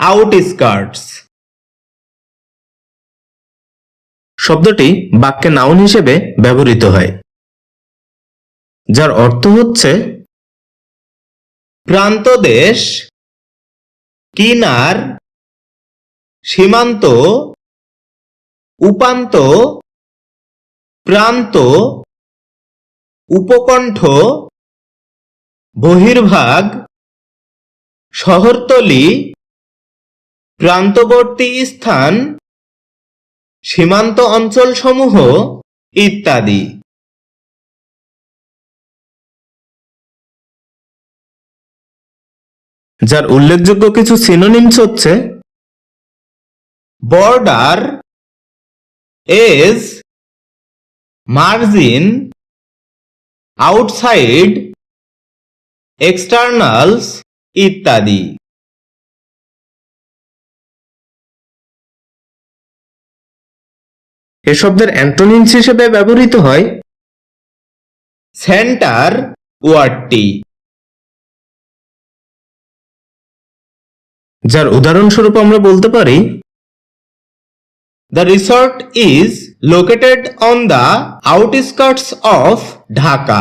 Outskirts শব্দটি বাক্যে noun হিসেবে ব্যবহৃত হয়, যার অর্থ হচ্ছে প্রান্তদেশ কিনার, সীমান্ত, উপান্ত, প্রান্ত, উপকণ্ঠ, বহির্ভাগ, শহরতলি প্রান্তবর্তী স্থান, সীমান্ত অঞ্চলসমূহ ইত্যাদি। যার উল্লেখযোগ্য কিছু সিনোনিমস হচ্ছে border edge margin outside externals ইত্যাদি। এ শব্দের অ্যান্টোনিমস হিসেবে ব্যবহৃত হয় সেন্টার ওয়ার্ডটি। যার উদাহরণস্বরূপ আমরা বলতে পারি the resort is located on the outskirts of Dhaka